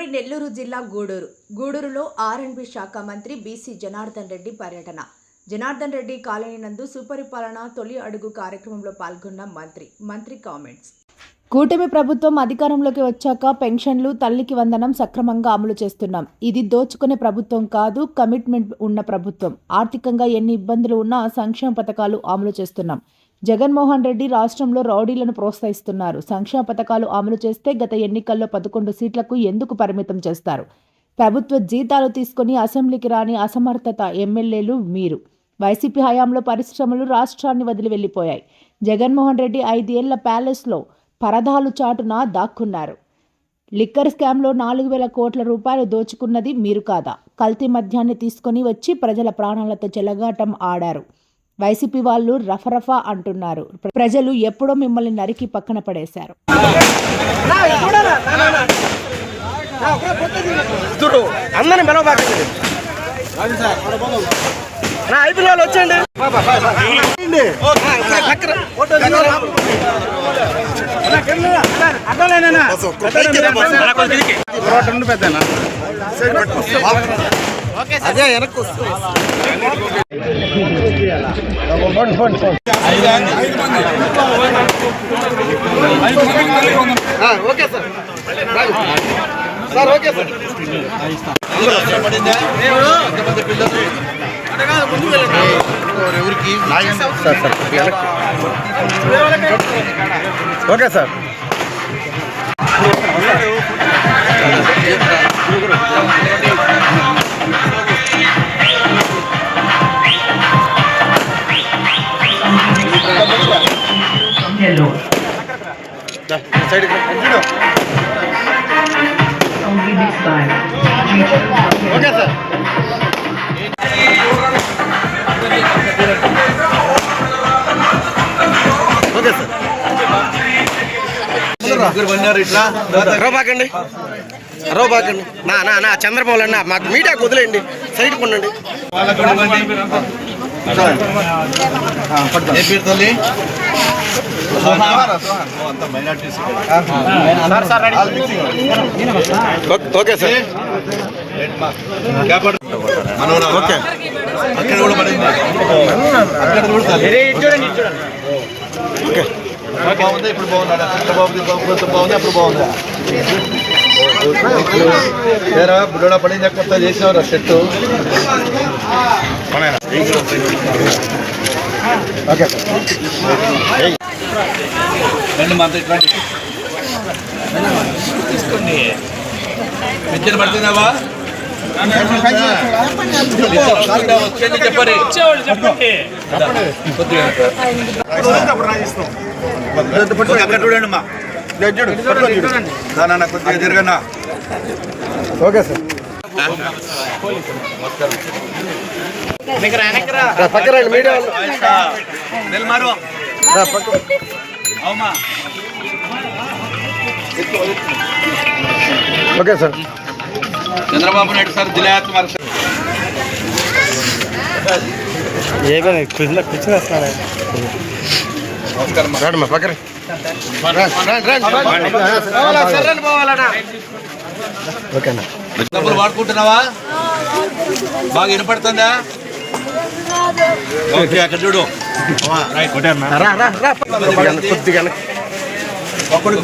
ఉమ్మడి నెల్లూరు జిల్లా గూడూరు. గూడూరులో ఆర్ఎండ్బి శాఖ మంత్రి బీసీ జనార్దన్ రెడ్డి పర్యటన. జనార్దన్ రెడ్డి కాలనీ నందు సుపరిపాలన తొలి అడుగు కార్యక్రమంలో పాల్గొన్న మంత్రి. మంత్రి కామెంట్స్. కూటమి ప్రభుత్వం అధికారంలోకి వచ్చాక పెన్షన్లు తల్లికి వందనం సక్రమంగా అమలు చేస్తున్నాం. ఇది దోచుకునే ప్రభుత్వం కాదు కమిట్మెంట్ ఉన్న ప్రభుత్వం. ఆర్థికంగా ఎన్ని ఇబ్బందులు ఉన్నా సంక్షేమ పథకాలు అమలు చేస్తున్నాం. జగన్మోహన్ రెడ్డి రాష్ట్రంలో రౌడీలను ప్రోత్సహిస్తున్నారు. సంక్షేమ పథకాలు అమలు చేస్తే గత ఎన్నికల్లో పదకొండు సీట్లకు ఎందుకు పరిమితం చేస్తారు? ప్రభుత్వ జీతాలు తీసుకొని అసెంబ్లీకి రాని అసమర్థత ఎమ్మెల్యేలు మీరు. వైసీపీ హయాంలో పరిశ్రమలు రాష్ట్రాన్ని వదిలి వెళ్ళిపోయాయి. జగన్మోహన్ రెడ్డి ఐదేళ్ళ ప్యాలెస్లో పరదాలు చాటున దాక్కున్నారు. లిక్కర్ స్కామ్లో నాలుగు వేల కోట్ల రూపాయలు దోచుకున్నది మీరు కాదా? కల్తీ మద్యాన్ని తీసుకొని వచ్చి ప్రజల ప్రాణాలతో చెలగాటం ఆడారు. వైసీపీ వాళ్ళు రఫరఫా అంటున్నారు. ప్రజలు ఎప్పుడో మిమ్మల్ని నరికి పక్కన పడేశారు. అదే వెనక్కి వస్తుంది. Okay sir. Sir okay sir. Sir sir okay sir. Side. Okay sir. Okay sir. రవ్వకండి రవ్వకండి నా నా నా చంద్రబాబు అన్న మాకు మీడియాకు వదిలేయండి. సైడ్ కొండండి ఏ పేరు తల్లి? ఓకే. సార్ ఓకే అక్కడ కూడా పడింది అక్కడ కూడా ఓకే బాగుంది ఇప్పుడు బాగున్నాడు అక్కడ బాగుంది బాగుంది అప్పుడు బాగుందా ఏరా బుడ్డ పడింది కొత్త చేసేవారు చెట్టు ఓకే రెండు మంత్ ఇట్లాంటి తీసుకోండి. పెన్షన్ పడుతున్నావా? వచ్చేది చెప్పండి. అక్కడ చూడండి అమ్మా కొద్దిగా తిరగన్నా ఓకే సార్ పక్కన రండి, media okay sir. Chandrababu Naidu sir జిల్లాయత్ మరి నమస్కారం. రండి మా పక్కన ఓకే అన్న డబ్బులు వాడుకుంటున్నావా? బాగా వినపడుతుందా? ఓకే అక్కడ చూడు. కొద్దిగా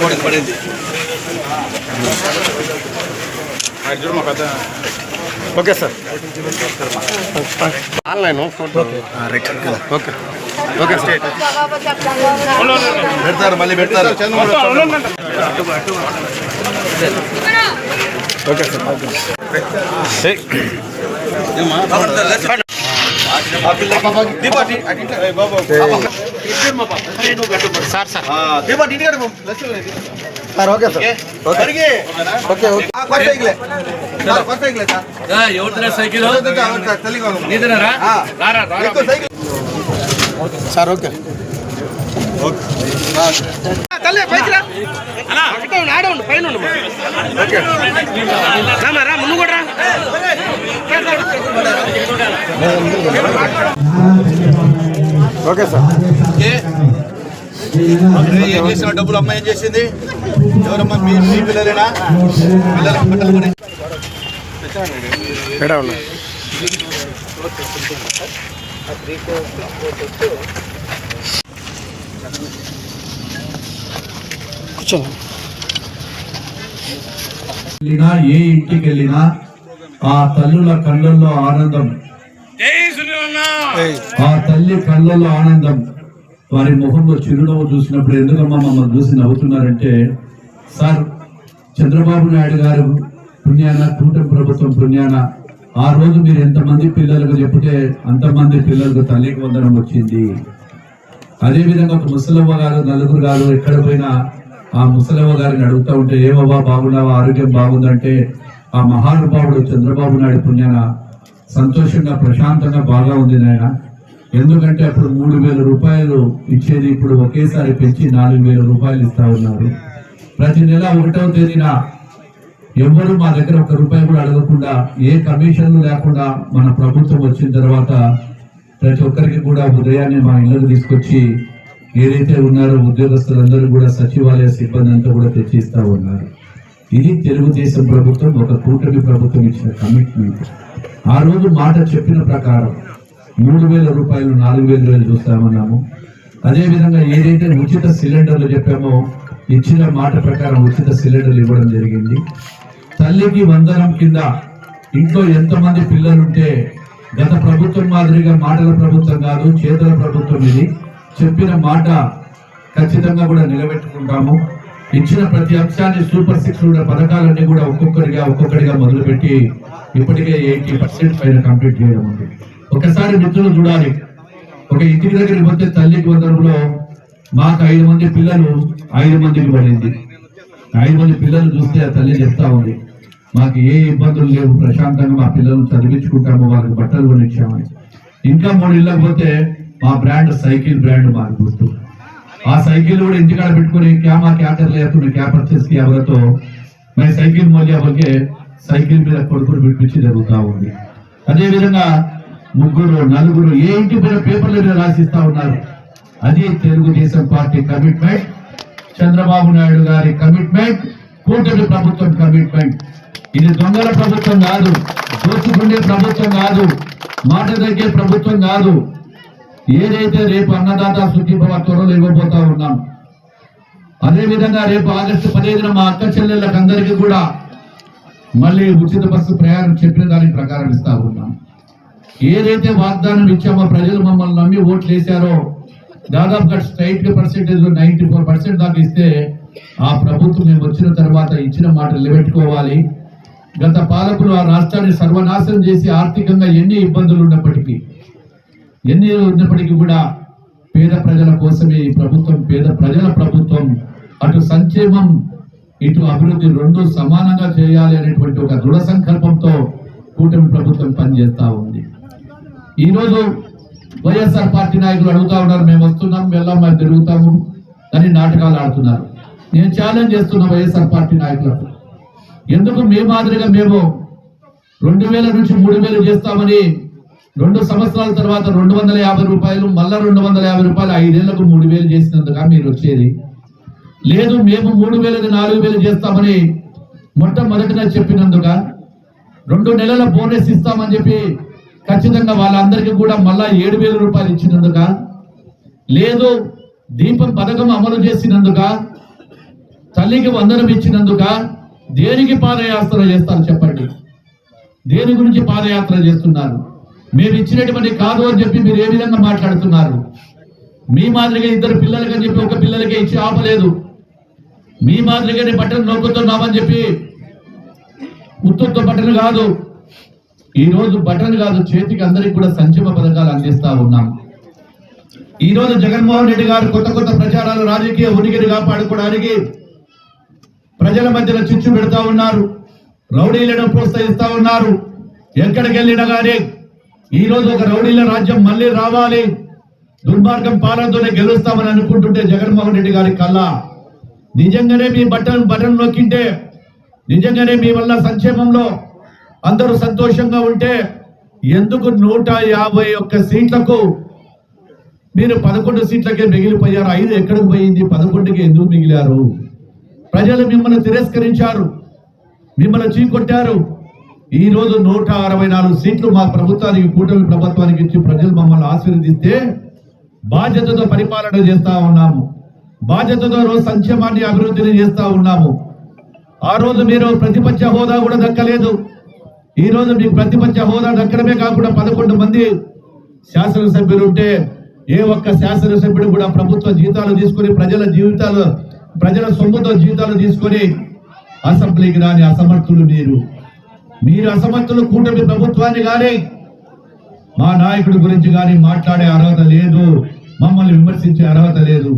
మూడుకి పడింది. Okay sir. Online photo. Okay. Okay. Sir. పెడతారు మళ్ళీ పెడతారు. Okay sir. Okay sir okay sir okay okay cycle sir okay. తల్లి పైకి రా. అక్కడ ఉండు, ఆడ ఉండు, పైన ఉండు. మా. ఓకే రామా, రా ముందు కూడా రా. Okay sir. ఏం? చేసిన డబ్బులు అమ్మాయి ఏం చేసింది? ఎవరమ్మా మీ మీ పిల్లలేనా? పిల్లల బట్టలు కొని వెళ్ళినా ఏ ఇంటికి వెళ్ళినా ఆ తల్లుల కళ్ళల్లో ఆనందం. ఆ తల్లి కళ్ళల్లో ఆనందం. వారి ముఖంలో చిరునవ్వు చూసినప్పుడు ఎందుకమ్మా మమ్మల్ని చూసి నవ్వుతున్నారంటే సార్ చంద్రబాబు నాయుడు గారు పుణ్యాన కూటమి ప్రభుత్వం పుణ్యాన ఆ రోజు మీరు ఎంతమంది పిల్లలకు చెప్తే అంతమంది పిల్లలకు తల్లికి వందనం వచ్చింది. అదే విధంగా ఒక ముసలమ్మ గారు నలుగురు గారు ఎక్కడ పోయినా ఆ ముసలమ్మ గారిని అడుగుతూ ఉంటే ఏమవ్వా బాగున్నావా? ఆరోగ్యం బాగుందంటే? ఆ మహానుభావుడు చంద్రబాబు నాయుడు పుణ్యాన సంతోషంగా ప్రశాంతంగా బాగా ఉంది నాయన. ఎందుకంటే అప్పుడు మూడు వేల రూపాయలు ఇచ్చేది ఇప్పుడు ఒకేసారి పెంచి నాలుగు వేల రూపాయలు ఇస్తా ఉన్నారు. ప్రతి నెల ఒకటవ తేదీన ఎవరు మా దగ్గర ఒక రూపాయి కూడా అడగకుండా ఏ కమిషన్లు లేకుండా మన ప్రభుత్వం వచ్చిన తర్వాత ప్రతి ఒక్కరికి కూడా ఉదయాన్నే మా ఇళ్ళకు తీసుకొచ్చి ఏదైతే ఉన్నారో ఉద్యోగస్తులందరూ కూడా సచివాలయ సిబ్బంది అంతా కూడా తెచ్చిస్తా ఉన్నారు. ఇది తెలుగుదేశం ప్రభుత్వం ఒక కూటమి ప్రభుత్వం ఇచ్చిన కమిట్మెంట్ ఆ రోజు మాట చెప్పిన ప్రకారం మూడు వేల రూపాయలు నాలుగు వేల వేలు చూస్తామన్నాము. అదేవిధంగా ఏదైతే ఉచిత సిలిండర్లు చెప్పామో ఇచ్చిన మాట ప్రకారం ఉచిత సిలిండర్లు ఇవ్వడం జరిగింది. తల్లికి వందనం కింద ఇంట్లో ఎంతమంది పిల్లలుంటే గత ప్రభుత్వం మాదిరిగా మాటల ప్రభుత్వం కాదు చేతుల ప్రభుత్వం ఇది. చెప్పిన మాట ఖచ్చితంగా కూడా నిలబెట్టుకుంటాము. ఇచ్చిన ప్రతి అంశాన్ని సూపర్ సిక్స్ పథకాలన్నీ కూడా ఒక్కొక్కరిగా ఒక్కొక్కరిగా మొదలుపెట్టి ఇప్పటికే ఎయిటీ పర్సెంట్ పైన కంప్లీట్ చేయడం ఉంది. ఒకసారి మిత్రులు చూడాలి. ఒక ఇంటికి దగ్గరికి పోతే తల్లికి వందరంలో మాకు ఐదు మంది పిల్లలు ఐదు మందికి పడింది. ఐదు మంది పిల్లలు చూస్తే ఆ తల్లి చెప్తా ఉంది. మాకు ఏ ఇబ్బందులు లేవు. ప్రశాంతంగా మా పిల్లలను చదివించుకుంటాము. వాళ్ళకి బట్టలు కొనిచ్చామని ఇంకా మూడు ఇళ్ళకపోతే మా బ్రాండ్ సైకిల్ బ్రాండ్ మాకు గుర్తు. ఆ సైకిల్ కూడా ఇంటికాడ పెట్టుకుని క్యా మా క్యా కర్లేదు క్యా పర్చేస్కి ఎవరితో మై సైకిల్ మోజా సైకిల్ మీద కొడుకుని పిలిపించి జరుగుతూ ఉంది. అదేవిధంగా ముగ్గురు నలుగురు ఏ ఇంటి మీద పేపర్ల మీద రాసిస్తా ఉన్నారు. అది తెలుగుదేశం పార్టీ కమిట్మెంట్. చంద్రబాబు నాయుడు గారి కమిట్మెంట్. కూటమి ప్రభుత్వం కమిట్మెంట్. ఇది దొంగల ప్రభుత్వం కాదు దోచుకునే ప్రభుత్వం కాదు మాట తగ్గే ప్రభుత్వం కాదు. ఏదైతే రేపు అన్నదాత సుఖీభవ త్వరలో ఇవ్వబోతా ఉన్నాం అదేవిధంగా రేపు ఆగస్టు పదిహేను మా అక్క చెల్లెళ్ళకి అందరికీ కూడా మళ్ళీ ఉచిత బస్సు ప్రయాణం చెప్పిన దాని ప్రకారం ఇస్తా ఉన్నాం. ఏదైతే వాగ్దానం ఇచ్చామో ప్రజలు మమ్మల్ని నమ్మి ఓట్లు వేశారో దాదాపుగా straight percentage ninety four percent దాకా ఇస్తే ఆ ప్రభుత్వం మేము వచ్చిన తర్వాత ఇచ్చిన మాట నిలబెట్టుకోవాలి. గత పాలకులు ఆ రాష్ట్రాన్ని సర్వనాశనం చేసి ఆర్థికంగా ఎన్ని ఇబ్బందులు ఉన్నప్పటికీ ఎన్ని ఉన్నప్పటికీ కూడా పేద ప్రజల కోసమే ఈ ప్రభుత్వం పేద ప్రజల ప్రభుత్వం అటు సంక్షేమం ఇటు అభివృద్ధి రెండు సమానంగా చేయాలి అనేటువంటి ఒక దృఢ సంకల్పంతో కూటమి ప్రభుత్వం పనిచేస్తూ ఉంది. ఈ రోజు వైఎస్ఆర్ పార్టీ నాయకులు అడుగుతా ఉన్నారు మేము వస్తున్నాం వెళ్ళాం మేము తిరుగుతాము అని నాటకాలు ఆడుతున్నారు. నేను ఛాలెంజ్ చేస్తున్నా వైఎస్ఆర్ పార్టీ నాయకులకు. ఎందుకు మే మాదిరిగా మేము రెండు వేల నుంచి మూడు వేలు చేస్తామని రెండు సంవత్సరాల తర్వాత రెండు వందల యాభై రూపాయలు మళ్ళా రెండు వందల యాభై రూపాయలు ఐదేళ్ళకు మూడు వేలు చేసినందుగా మీరు వచ్చేది. లేదు మేము మూడు వేలది నాలుగు వేలు చేస్తామని మొట్టమొదటిగా చెప్పినందుక రెండు నెలల బోనస్ ఇస్తామని చెప్పి ఖచ్చితంగా వాళ్ళందరికీ కూడా మళ్ళా ఏడు వేల రూపాయలు ఇచ్చినందుక లేదు దీపం పథకం అమలు చేసినందుక తల్లికి వందనం ఇచ్చినందుక దేనికి పాదయాత్ర చేస్తారు చెప్పండి? దేని గురించి పాదయాత్ర చేస్తున్నారు? మేము ఇచ్చినటువంటి కాదు అని చెప్పి మీరు ఏ విధంగా మాట్లాడుతున్నారు? మీ మాదిరిగా ఇద్దరు పిల్లలకని చెప్పి ఒక పిల్లలకే ఇచ్చి ఆపలేదు. మీ మాదిరిగానే బట్టలు నొక్కుతున్నామని చెప్పి ఉత్తొత్త బట్టలు కాదు. ఈరోజు బట్టలు కాదు చేతికి అందరికి కూడా సంక్షేమ పథకాలు అందిస్తా ఉన్నాం. ఈ రోజు జగన్మోహన్ రెడ్డి గారు కొత్త కొత్త ప్రచారాలు రాజకీయ ఉనికిని కాపాడుకోవడానికి ప్రజల మధ్యలో చిచ్చు పెడతా ఉన్నారు. రౌడీలను ప్రోత్సహిస్తా ఉన్నారు. ఎక్కడికి వెళ్ళినా కానీ ఈరోజు ఒక రౌడీల రాజ్యం మళ్ళీ రావాలి. దుర్మార్గం పాలనతోనే గెలుస్తామని అనుకుంటుంటే జగన్మోహన్ రెడ్డి గారి కల్లా నిజంగానే మీ బట్టన్ బటన్ నొక్కింటే నిజంగానే మీ వల్ల సంక్షేమంలో అందరూ సంతోషంగా ఉంటే ఎందుకు నూట యాభై ఒక్క సీట్లకు మీరు పదకొండు సీట్లకే మిగిలిపోయారు? ఐదు ఎక్కడికి పోయింది? పదకొండుకి ఎందుకు మిగిలారు? ప్రజలు మిమ్మల్ని తిరస్కరించారు మిమ్మల్ని చీకొట్టారు. ఈ రోజు నూట అరవై నాలుగు సీట్లు మా ప్రభుత్వానికి కూటమి ప్రభుత్వానికి ఇచ్చి ప్రజలు మమ్మల్ని ఆశీర్వదిస్తే బాధ్యతతో పరిపాలన చేస్తా ఉన్నాము. బాధ్యతతో రోజు సంక్షేమాన్ని అభివృద్ధిని చేస్తా ఉన్నాము. ఆ రోజు మీరు ప్రతిపక్ష హోదా కూడా దక్కలేదు. ఈ రోజు మీకు ప్రతిపక్ష హోదా దక్కడమే కాకుండా పదకొండు మంది శాసనసభ్యులు ఉంటే ఏ ఒక్క శాసనసభ్యుడు కూడా ప్రభుత్వ జీతాలు తీసుకొని ప్రజల జీవితాలు ప్రజల సొమ్ముతో జీవితాలు తీసుకొని అసెంబ్లీకి రాని అసమర్థులు మీరు. మీరు అసమర్థులు కూటమి ప్రభుత్వాన్ని కానీ మా నాయకుడి గురించి కానీ మాట్లాడే అర్హత లేదు. మమ్మల్ని విమర్శించే అర్హత లేదు.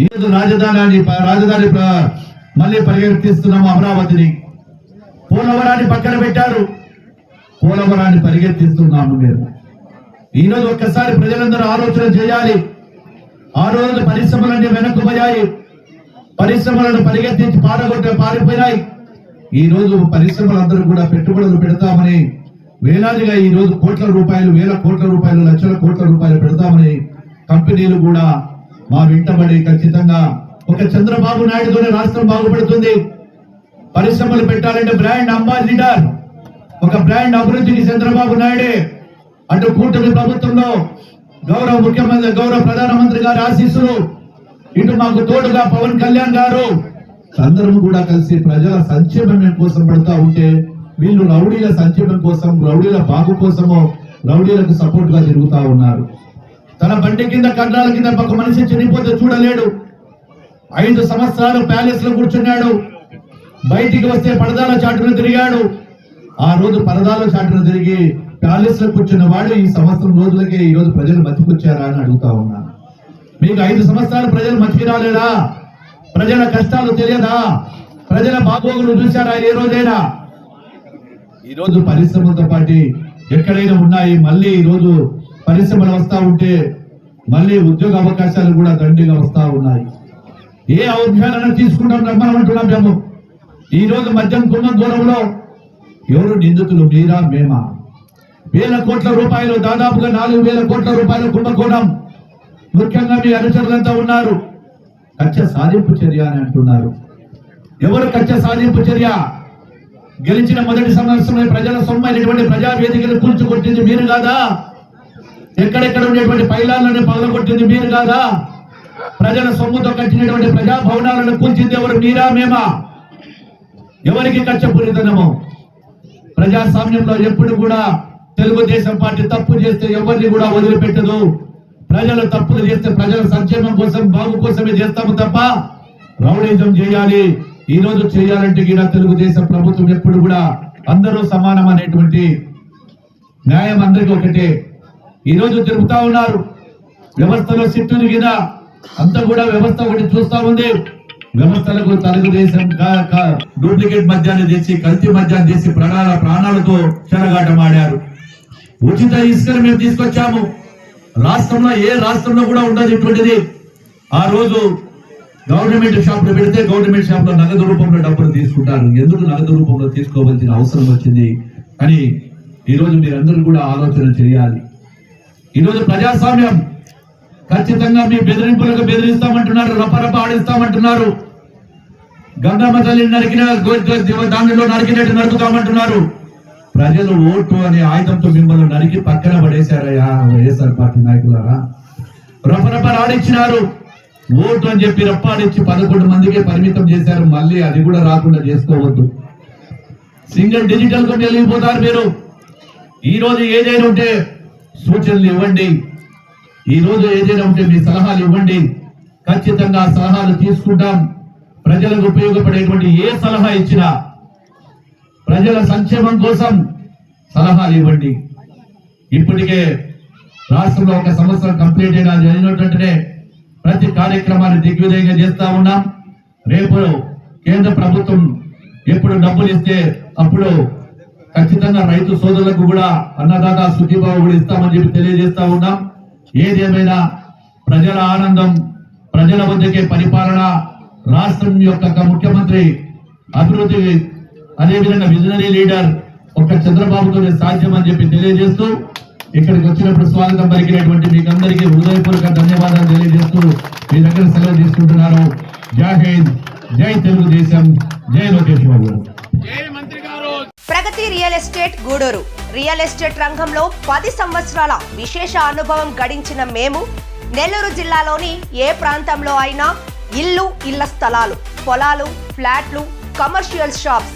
ఈరోజు రాజధాని రాజధాని మళ్ళీ పరిగెత్తిస్తున్నాము అమరావతిని. పోలవరాన్ని పక్కన పెట్టారు. పోలవరాన్ని పరిగెత్తిస్తున్నాము మీరు ఈరోజు ఒక్కసారి ప్రజలందరూ ఆలోచన చేయాలి. ఆ రోజు పరిశ్రమలన్నీ వెనక్కుపోయాయి. పరిశ్రమలను పరిగెత్తించి పారగొట్ట పారిపోయినాయి. ఈ రోజు పరిశ్రమలందరూ కూడా పెట్టుబడులు పెడతామని వేలాదిగా ఈ రోజు కోట్ల రూపాయలు వేల కోట్ల రూపాయలు లక్షల కోట్ల రూపాయలు పెడతామని కంపెనీలు కూడా మా వెంటబడి ఖచ్చితంగా ఒక చంద్రబాబు నాయుడుతోనే రాష్ట్రం బాగుపడుతుంది. పరిశ్రమలు పెట్టాలంటే బ్రాండ్ అంబాసిడర్ ఒక బ్రాండ్ అభివృద్ధికి చంద్రబాబు నాయుడే. అటు కూటమి ప్రభుత్వంలో గౌరవ ముఖ్యమంత్రి గౌరవ ప్రధానమంత్రి గారి ఆశీస్సులు ఇటు మాకు తోడుగా పవన్ కళ్యాణ్ గారు. అందరం కూడా కలిసి ప్రజల సంక్షేమం కోసం పడతా ఉంటే వీళ్ళు రౌడీల సంక్షేమం కోసం రౌడీల బాగు కోసమో రౌడీలకు సపోర్ట్గా తిరుగుతా ఉన్నారు. తన బండి కింద కండ్రాల కింద ఒక మనిషి చనిపోతే చూడలేడు. ఐదు సంవత్సరాలు ప్యాలెస్లో కూర్చున్నాడు. బయటికి వస్తే పరదాల చాటును తిరిగాడు. ఆ రోజు పరదాల చాటును తిరిగి ప్యాలెస్లో కూర్చున్న వాడు ఈ సంవత్సరం రోజులకే ఈ రోజు ప్రజలు బతికొచ్చారా అని అడుగుతా ఉన్నారు మీకు ఐదు సంవత్సరాలు ప్రజలు మతికి రాలేదా? ప్రజల కష్టాలు తెలియదా? ప్రజల బాగోగులు చూశారా ఏ రోజైనా? ఈరోజు పరిశ్రమలతో పాటు ఎక్కడైనా ఉన్నాయి మళ్ళీ ఈరోజు పరిశ్రమలు వస్తూ ఉంటే మళ్ళీ ఉద్యోగ అవకాశాలు కూడా దండిగా వస్తూ ఉన్నాయి. ఏ అవగాహన తీసుకుంటాం రమ్మనమంటున్నాం మేము. ఈ రోజు మద్యం కొన్న దూరంలో ఎవరు నిందితులు మీరా మేమా? వేల కోట్ల రూపాయలు దాదాపుగా నాలుగు వేల కోట్ల రూపాయలు కుంభకోణం. ముఖ్యంగా మీ అనుచరులంతా ఉన్నారు. కచ్చ సాధింపు చర్య అని అంటున్నారు. ఎవరు కచ్చ సాధింపు చర్య? గెలిచిన మొదటి సంవత్సరమే ప్రజల సొమ్మైనటువంటి ప్రజా వేదికను కూల్చుకొట్టింది మీరు కాదా? ఎక్కడెక్కడ ఉండేటువంటి పైలాలను పగలగొట్టింది మీరు కాదా? ప్రజల సొమ్ముతో కట్టినటువంటి ప్రజా భవనాలను కూల్చింది ఎవరు? మీరా మేమా? ఎవరికి కచ్చపూరితనము ప్రజాస్వామ్యంలో ఎప్పుడు కూడా తెలుగుదేశం పార్టీ తప్పు చేస్తే ఎవరిని కూడా వదిలిపెట్టదు. ప్రజలు తప్పులు చేస్తే ప్రజల సంక్షేమం కోసం బాగు కోసమే చేస్తాము తప్ప రౌడీజం చేయాలి. ఈ రోజు చేయాలంటే కూడా తెలుగుదేశం ప్రభుత్వం ఎప్పుడు కూడా అందరూ సమానం అనేటువంటి న్యాయం అందరికీ ఒకటే. ఈ రోజు తిరుగుతా ఉన్నారు. వ్యవస్థలో సిట్టుని గిన అంతా కూడా వ్యవస్థ ఒకటి చూస్తా ఉంది. వ్యవస్థలకు తెలుగుదేశం డూప్లికేట్ మద్యాన్ని తెచ్చి కల్తీ మద్యాన్ని తెచ్చి ప్రాణాల ప్రాణాలతో చెరగాటమాడారు ఉచిత ఇసుకను మేము తీసుకొచ్చాము. రాష్ట్రంలో ఏ రాష్ట్రంలో కూడా ఉండదు ఇటువంటిది. ఆ రోజు గవర్నమెంట్ షాప్లో పెడితే గవర్నమెంట్ షాప్లో నగదు రూపంలో డబ్బులు తీసుకుంటారు. ఎందుకు నగదు రూపంలో తీసుకోవాల్సిన అవసరం వచ్చింది? అని ఈరోజు మీరందరూ కూడా ఆలోచన చేయాలి. ఈరోజు ప్రజాస్వామ్యం ఖచ్చితంగా మీ బెదిరింపులకు బెదిరిస్తామంటున్నారు రపరప ఆడిస్తామంటున్నారు. గంగమ్మ తల్లిని నరికిన దానిలో నరికినట్టు నరుకుతామంటున్నారు. ప్రజలు ఓటు అనే ఆయుధంతో మిమ్మల్ని నరికి పక్కన పడేశారయ్యా వైఎస్ఆర్ పార్టీ నాయకులారా. రపరప ఆడిచ్చినారు ఓటు అని చెప్పి రప్పాడిచ్చి పదకొండు మందికే పరిమితం చేశారు. మళ్ళీ అది కూడా రాకుండా చేసుకోవద్దు. సింగిల్ డిజిటల్కు వెళ్ళిపోతారు మీరు. ఈ రోజు ఏదైనా ఉంటే సూచనలు ఇవ్వండి. ఈ రోజు ఏదైనా ఉంటే మీ సలహాలు ఇవ్వండి. ఖచ్చితంగా ఆ సలహాలు తీసుకుంటాం. ప్రజలకు ఉపయోగపడేటువంటి ఏ సలహా ఇచ్చినా ప్రజల సంక్షేమం కోసం సలహాలు ఇవ్వండి. ఇప్పటికే రాష్ట్రంలో ఒక సంవత్సరం కంప్లీట్ అయినా జరిగినట్టునే ప్రతి కార్యక్రమాన్ని దిగ్విజయంగా చేస్తా ఉన్నాం. రేపు కేంద్ర ప్రభుత్వం ఎప్పుడు డబ్బులు ఇస్తే అప్పుడు ఖచ్చితంగా రైతు సోదరులకు కూడా అన్నదాత సుఖీబాబు కూడా ఇస్తామని చెప్పి తెలియజేస్తా ఉన్నాం. ఏదేమైనా ప్రజల ఆనందం ప్రజల వద్దకే పరిపాలన రాష్ట్రం యొక్క ముఖ్యమంత్రి అభివృద్ధి అదేవిధంగా విజనరీ లీడర్ ఒక చంద్రబాబుతోనే సాధ్యం అని చెప్పి తెలియజేస్తూ ఇక్కడికి వచ్చినప్పుడు స్వాగతం పలికినటువంటి మీకు అందరికీ హృదయపూర్వక ధన్యవాదాలు తెలియజేస్తూ మీ దగ్గర సెలవు తీసుకుంటున్నాను జై హింద్ జై తెలుగుదేశం జై Lokesh Babu. Pragati real estate Gudur. Real estate రంగంలో పది సంవత్సరాల విశేష అనుభవం గడించిన మేము నెల్లూరు జిల్లాలోని ఏ ప్రాంతంలో అయినా ఇల్లు ఇళ్ళ స్థలాలు పొలాలు ఫ్లాట్లు కమర్షియల్ షాప్స్